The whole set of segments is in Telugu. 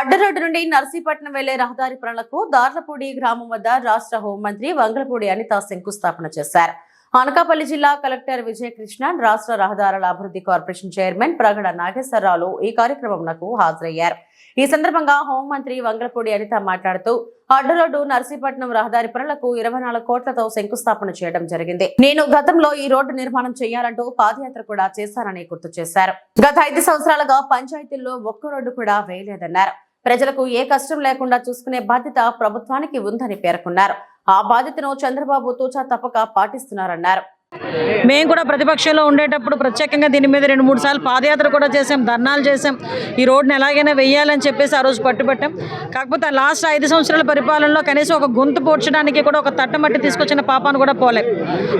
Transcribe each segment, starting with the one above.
అడ్డరోడ్డు నుండి నర్సీపట్నం వెళ్ళే రహదారి పనులకు దార్లపూడి గ్రామం వద్ద రాష్ట్ర హోంమంత్రి వంగలపూడి అనిత శంకుస్థాపన చేశారు. అనకాపల్లి జిల్లా కలెక్టర్ విజయకృష్ణ రాష్ట్ర రహదారుల అభివృద్ధి కార్పొరేషన్ చైర్మన్ ప్రగడ నాగేశ్వరరావు ఈ కార్యక్రమంకు హాజరయ్యారు. ఈ సందర్భంగా హోంమంత్రి వంగలపూడి అనిత మాట్లాడుతూ అడ్డరోడ్డు నర్సీపట్నం రహదారి పనులకు ఇరవై నాలుగు కోట్లతో శంకుస్థాపన చేయడం జరిగింది. నేను గతంలో ఈ రోడ్డు నిర్మాణం చేయాలంటూ పాదయాత్ర కూడా చేశానని గుర్తు చేశారు. గత ఐదు సంవత్సరాలుగా పంచాయతీల్లో ఒక్క రోడ్డు కూడా వేయలేదన్నారు. ప్రజలకు ఏ కష్టం లేకుండా చూసుకునే బాధ్యత ప్రభుత్వానికి ఉందని పేర్కొన్నారు. ఆ బాధ్యతను చంద్రబాబు తూచా తప్పక పాటిస్తున్నారన్నారు. మేము కూడా ప్రతిపక్షంలో ఉండేటప్పుడు ప్రత్యేకంగా దీని మీద రెండు మూడు సార్లు పాదయాత్ర కూడా చేసాం ధర్నాలు చేసాం ఈ రోడ్డుని ఎలాగైనా వెయ్యాలని చెప్పేసి ఆ రోజు పట్టుబట్టాం. కాకపోతే లాస్ట్ ఐదు సంవత్సరాల పరిపాలనలో కనీసం ఒక గొంతు పోడ్చడానికి కూడా ఒక తట్టమట్టి తీసుకొచ్చిన పాపాను కూడా పోలే.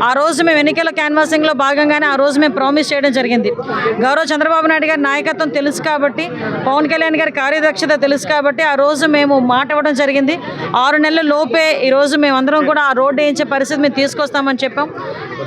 ఆ రోజు మేము ఎన్నికల క్యాన్వాసింగ్లో భాగంగానే ఆ రోజు మేము ప్రామిస్ చేయడం జరిగింది. గౌరవ చంద్రబాబు నాయుడు గారి నాయకత్వం తెలుసు కాబట్టి పవన్ కళ్యాణ్ గారి కార్యదక్షత తెలుసు కాబట్టి ఆ రోజు మేము మాట ఇవ్వడం జరిగింది. ఆరు నెలల లోపే ఈరోజు మేమందరం కూడా ఆ రోడ్డు వేయించే పరిస్థితి మేము తీసుకొస్తామని చెప్పాం.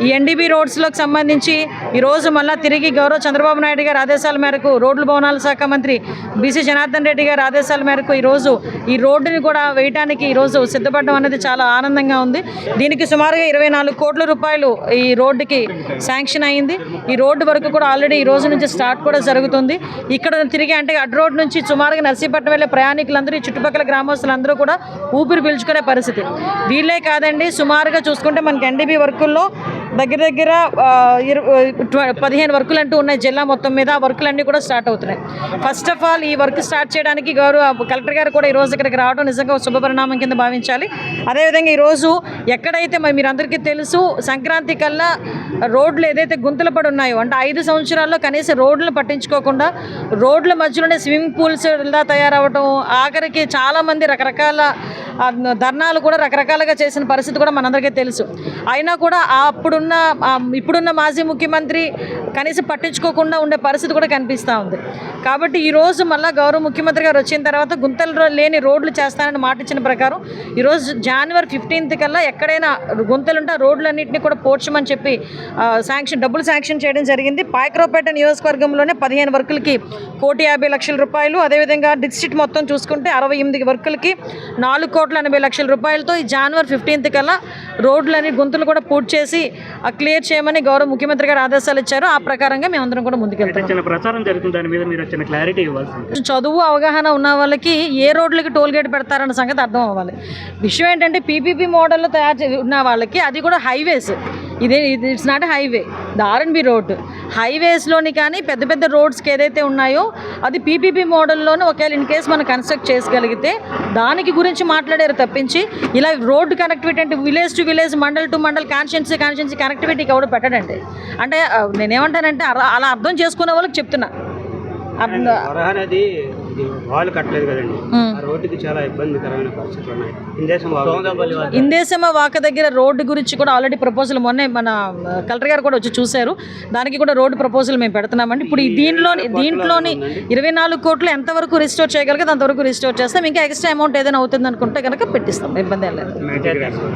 ఈ ఎన్డీబీ రోడ్స్లోకి సంబంధించి ఈరోజు మళ్ళీ తిరిగి గౌరవ చంద్రబాబు నాయుడు గారి ఆదేశాల మేరకు రోడ్లు భవనాల శాఖ మంత్రి బీసీ జనార్దన్ రెడ్డి గారి ఆదేశాల మేరకు ఈరోజు ఈ రోడ్డుని కూడా వేయటానికి ఈరోజు సిద్ధపడడం అనేది చాలా ఆనందంగా ఉంది. దీనికి సుమారుగా ఇరవై నాలుగు కోట్ల రూపాయలు ఈ రోడ్డుకి శాంక్షన్ అయింది. ఈ రోడ్డు వరకు కూడా ఆల్రెడీ ఈ రోజు నుంచి స్టార్ట్ కూడా జరుగుతుంది. ఇక్కడ తిరిగి అంటే అడ్ రోడ్ నుంచి సుమారుగా నర్సీపట్నం వెళ్ళే ప్రయాణికులందరూ ఈ చుట్టుపక్కల గ్రామస్తులందరూ కూడా ఊపిరి పీల్చుకునే పరిస్థితి. వీళ్ళే కాదండి సుమారుగా చూసుకుంటే మనకి ఎన్డీబీ వర్కుల్లో దగ్గర దగ్గర పదిహేను వర్కులు అంటూ ఉన్నాయి. జిల్లా మొత్తం మీద ఆ వర్కులన్నీ కూడా స్టార్ట్ అవుతున్నాయి. ఫస్ట్ ఆఫ్ ఆల్ ఈ వర్క్ స్టార్ట్ చేయడానికి గౌరవ కలెక్టర్ గారు కూడా ఈ రోజు ఇక్కడికి రావడం నిజంగా శుభపరిణామం కింద భావించాలి. అదేవిధంగా ఈరోజు ఎక్కడైతే మరి మీరు అందరికీ తెలుసు సంక్రాంతి కల్లా రోడ్లు ఏదైతే గుంతలు పడి ఉన్నాయో అంటే ఐదు సంవత్సరాల్లో కనీసం రోడ్లను పట్టించుకోకుండా రోడ్ల మధ్యలోనే స్విమ్మింగ్ పూల్స్ ఇలా తయారవటం ఆఖరికి చాలామంది రకరకాల ధర్నాలు కూడా రకరకాలుగా చేసిన పరిస్థితి కూడా మనందరికీ తెలుసు. అయినా కూడా అప్పుడున్న ఇప్పుడున్న మాజీ ముఖ్యమంత్రి కనీసం పట్టించుకోకుండా ఉండే పరిస్థితి కూడా కనిపిస్తూ ఉంది. కాబట్టి ఈరోజు మళ్ళీ గౌరవ ముఖ్యమంత్రి గారు వచ్చిన తర్వాత గుంతలు లేని రోడ్లు చేస్తానని మాట ఇచ్చిన ప్రకారం ఈరోజు జనవరి ఫిఫ్టీన్త్ కల్లా ఎక్కడైనా గుంతలుంటే రోడ్లన్నింటినీ కూడా పోడ్చమని చెప్పి శాంక్షన్ డబ్బులు శాంక్షన్ చేయడం జరిగింది. పాయకరావుపేట నియోజకవర్గంలోనే పదిహేను వర్కులకి కోటి యాభై లక్షల రూపాయలు. అదేవిధంగా డిస్ట్రిక్ట్ మొత్తం చూసుకుంటే అరవై ఎనిమిది వర్కులకి నాలుగు కోట్ల ఎనభై లక్షల రూపాయలతో ఈ జనవరి ఫిఫ్టీన్త్ కల్లా రోడ్లని గుంతలు కూడా పూర్తి చేసి క్లియర్ చేయమని గౌరవ ముఖ్యమంత్రి గారు ఆదేశాలు ఇచ్చారు. ఆ ప్రకారంగా మేమందరం కూడా ముందుకెళ్తాం చిన్న ప్రచారం జరుగుతుంది. దాని మీద మీరు చిన్న క్లారిటీ ఇవ్వాల్సింది. చదువు అవగాహన ఉన్న వాళ్ళకి ఏ రోడ్లకి టోల్ గేట్ పెడతారన్న సంగతి అర్థం అవ్వాలి. విషయం ఏంటంటే పీపీపీ మోడల్లో తయారు ఉన్న వాళ్ళకి అది కూడా హైవేస్. ఇదే ఇది it's not highway the RNB road హైవేస్లోని కానీ పెద్ద పెద్ద రోడ్స్కి ఏదైతే ఉన్నాయో అది పీపీపీ మోడల్లోనే ఒకవేళ ఇన్ కేస్ మనం కన్స్ట్రక్ట్ చేసుగలిగితే దానికి గురించి మాట్లాడారు తప్పించి ఇలా రోడ్ కనెక్టివిటీ అంటే village to village mandal to mandal constituency constituency కనెక్టివిటీకి ఎవడు పెట్టడండి. అంటే నేనేమంటానంటే అలా- అలా అర్థం చేసుకునే వాళ్ళకి చెప్తున్నా. వాళ్ళు కట్టలేదు కదండి. ఆ రోడ్డుకి చాలా ఇబ్బందికరమైన పరిస్థితులు ఉన్నాయి. ఇందేశమ వాక దగ్గర రోడ్డు గురించి కూడా ఆల్రెడీ ప్రపోజల్ మొన్నే మన కలెక్టర్ గారు కూడా వచ్చి చూశారు. దానికి కూడా రోడ్డు ప్రపోజల్ మేము పెడుతున్నామండి. ఇప్పుడు ఈ దీనిలోని దీంట్లోని ఇరవై నాలుగు కోట్లు ఎంతవరకు రిస్టోర్ చేయగలిగితే అంతవరకు రిస్టోర్ చేస్తాం. ఇంకా ఎక్స్ట్రా అమౌంట్ ఏదైనా అవుతుంది అనుకుంటే కనుక పెట్టిస్తాం. ఇబ్బంది లేదు.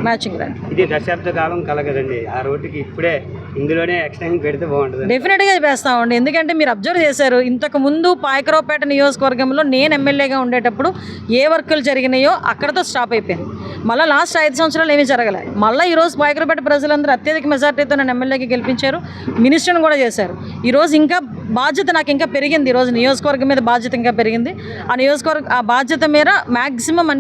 మ్యాచింగ్ గ్రాంట్ ఇది దశాబ్ద కాలం కలగదండి ఆ రోడ్డుకి ఇప్పుడే ఇందులోనే ఎక్స్టెన్షన్ పెడితే బాగుంటుంది. డెఫినెట్గా వేస్తామండి ఎందుకంటే మీరు అబ్జర్వ్ చేశారు ఇంతకు ముందు పాయకరావుపేట నియోజకవర్గంలో నేను ఎమ్మెల్యేగా ఉండేటప్పుడు ఏ వర్కులు జరిగినాయో అక్కడతో స్టాప్ అయిపోయింది. మళ్ళీ లాస్ట్ ఐదు సంవత్సరాలు ఏమీ జరగలేదు మళ్ళీ ఈరోజు పాయకరావుపేట ప్రజలందరూ అత్యధిక మెజార్టీతో నన్ను ఎమ్మెల్యేకి గెలిపించారు మినిస్టర్ని కూడా చేశారు. ఈరోజు ఇంకా బాధ్యత నాకు ఇంకా పెరిగింది. ఈరోజు నియోజకవర్గం మీద బాధ్యత ఇంకా పెరిగింది. ఆ నియోజకవర్గ ఆ బాధ్యత మీద మ్యాక్సిమం అన్ని